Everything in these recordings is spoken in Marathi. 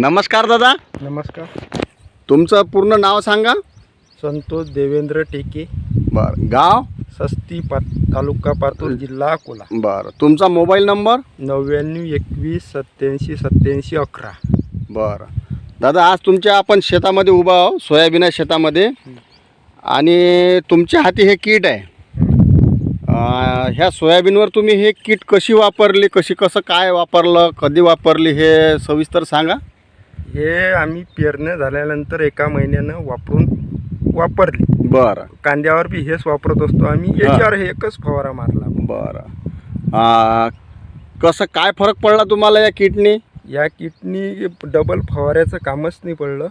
नमस्कार दादा. नमस्कार. तुमचं पूर्ण नाव सांगा. संतोष देवेंद्र टेके. बरं गाव? सस्ती पा तालुका पातूर जिल्हा अकोला. बरं तुमचा मोबाईल नंबर? नव्याण्णव एकवीस सत्याऐंशी सत्याऐंशी अकरा. बरं. दादा आज तुमच्या आपण शेतामध्ये उभा आहो सोयाबीन आहे शेतामध्ये. आणि तुमच्या हाती हे किट आहे. अं, ह्या सोयाबीनवर तुम्ही हे किट कशी वापरली कशी कसं काय वापरलं कधी वापरली हे सविस्तर सांगा. हे आम्ही पेरणे झाल्यानंतर एका महिन्यानं वापरून वापरली. बरं. कांद्यावर बी हेच वापरत असतो आम्ही. याच्यावर हे एकच फवारा मारला. बरं. कसं काय फरक पडला तुम्हाला या किटनी? या किटनी डबल फवाऱ्याचं कामच नाही पडलं.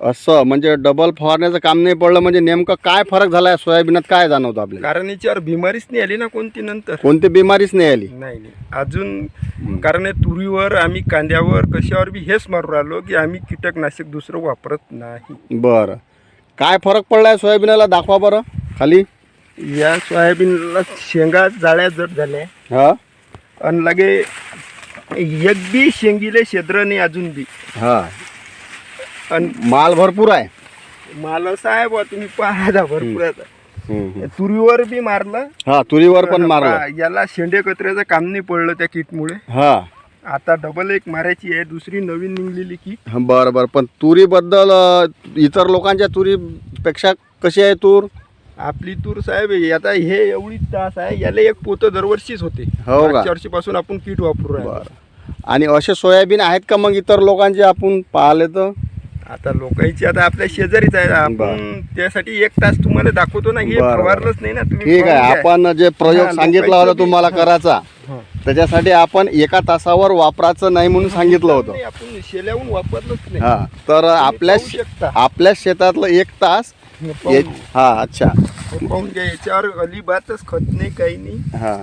असं म्हणजे डबल फवारण्याचं काम नाही पडलं म्हणजे नेमकं काय फरक झाला सोयाबीनात काय जाणवतं आपल्याला? कारण याच्यावर बिमारीच नाही आली ना कोणती नंतर? कोणती बिमारीच नाही आली? नाही नाही. अजून कारण हे तुरीवर आम्ही कांद्यावर कशावर बी हेच मारू राहिलो की आम्ही कीटकनाशक दुसरं वापरत नाही. बरं. काय फरक पडला आहे सोयाबीनाला? दाखवा बरं खाली. या सोयाबीनला शेंगा जाळ्या जड झाल्या. हा. आणि लगे एक बी शेंगीले शेद्र नाही अजून बी. हा. आणि माल भरपूर आहे. माल असा आहे बा तुम्ही पाहा भरपूर आता. हम्म. तुरीवर बी मारलं. हा तुरीवर पण मारलं. याला शेंडे कचऱ्याचं काम नाही पडलं त्या किटमुळे. हा. आता डबल एक मारायची आहे दुसरी नवीन निघलेली किट. बरं बरं. पण तुरीबद्दल इतर लोकांच्या तुरीपेक्षा कशी आहे तूर? आपली तूर साहेब आहे. आता हे एवढी तास आहे याला एक पोतं दरवर्षीच होते. हो वर्षीपासून आपण किट वापरू आणि असे सोयाबीन आहेत का मग इतर लोकांचे आपण पाहिले तर? आता लोकांची आता आपल्या शेजारीच आहे आपण. त्यासाठी एक तास तुम्हाला दाखवतो ना हे. फवारलंच नाही ना तुम्ही ठीक आहे. आपण जे प्रयोग सांगितला होता तुम्हाला. करायचा. त्याच्यासाठी आपण एका तासावर वापरायचं नाही म्हणून सांगितलं होतं नाही, आपण शेल्याहून वापरलंच नाही हा तर आपल्या पाहू शकता. आपल्या शेतातलं एक तास पाहून हा अच्छा पाहून घ्या याच्यावर अलिबातच खत नाही काही नाही हा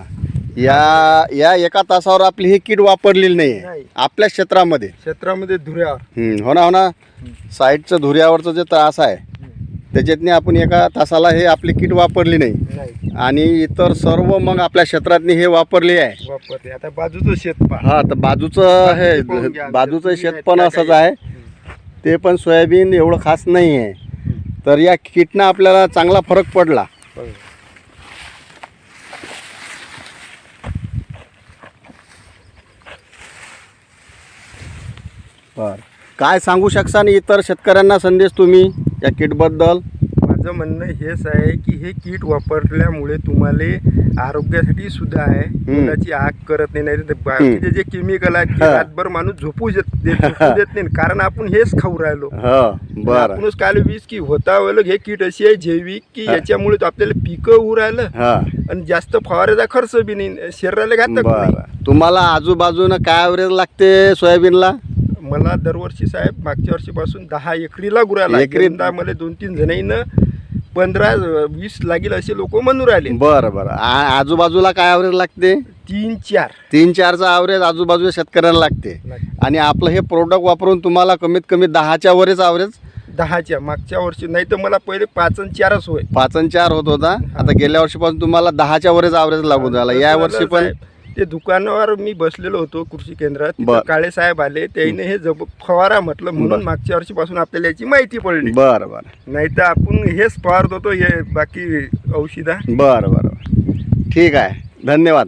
या या एका तासावर आपली ही किट वापरलेली नाही नाही. आपल्या क्षेत्रामध्ये. क्षेत्रामध्ये धुऱ्यावर. हम्म, हो ना हो ना. साईडचं धुऱ्यावरचं जे त्रास आहे त्याच्यातनी आपण एका तासाला हे आपली किट वापरली नाही. नाही. आणि इतर सर्व मग आपल्या क्षेत्रातनी हे वापरली आहे. वापरते आता बाजूचं शेत पहा. हा तर बाजूचं हे पाहून घ्या. बाजूचं शेत पण असंच आहे. ते पण सोयाबीन एवढं खास नाही आहे तर या किटनं आपल्याला चांगला फरक पडला. बर. काय सांगू शकसान इतर शेतकऱ्यांना संदेश तुम्ही या किटबद्दल? माझं म्हणणं हेच आहे की हे किट वापरल्यामुळे तुम्हाला आरोग्यासाठी सुद्धा आहे. कोणाची आग करत नाही बाकीचे जे केमिकल आहेत ते. रातभर माणूस झोपू देत देत- झोपू देत नाही. कारण आपण हेच खाऊ राहिलो. बरं. आपणच काल वीस की होता वेळ हे किट अशी आहे जैविक की. याच्यामुळे आपल्याला पिकं होऊ राहिलं. आणि जास्त फवाऱ्याचा खर्च बी नाही. शरीराला घातक तुम्हाला आजूबाजूनं काय ॲव्हरेज लागते सोयाबीनला? मला दरवर्षी साहेब मागच्या वर्षीपासून दहा एकरीला गुराला एकरी- मला दोन तीन जणांना पंधरा वीस लागेल असे लोक म्हणू राहिले. बरं बरं. आजूबाजूला काय ॲव्हरेज लागते? तीन चार. तीन चारचा ॲव्हरेज आजूबाजूच्या शेतकऱ्यांना लागते. आणि आपलं हे प्रोडक्ट वापरून तुम्हाला कमीत कमी दहाच्या वरच ॲव्हरेज दहाच्या मागच्या वर्षी. नाही तर मला पहिले पाच आणि चारच होय. पाच आणि चार होत होता. आता गेल्या वर्षीपासून तुम्हाला दहाच्या वरच ॲव्हरेज लागून झाला. या वर्षी पण ते दुकानावर मी बसलेलो होतो कृषी केंद्रात. तिथं बर. काळे साहेब आले. त्याने हे जब फवारा म्हटलं. म्हणून मागच्या वर्षीपासून आपल्याला याची माहिती पडली. बरं बरं. नाही तर आपण हेच फवारत होतो हे बाकी औषधा. बरं बरं. ठीक आहे. धन्यवाद.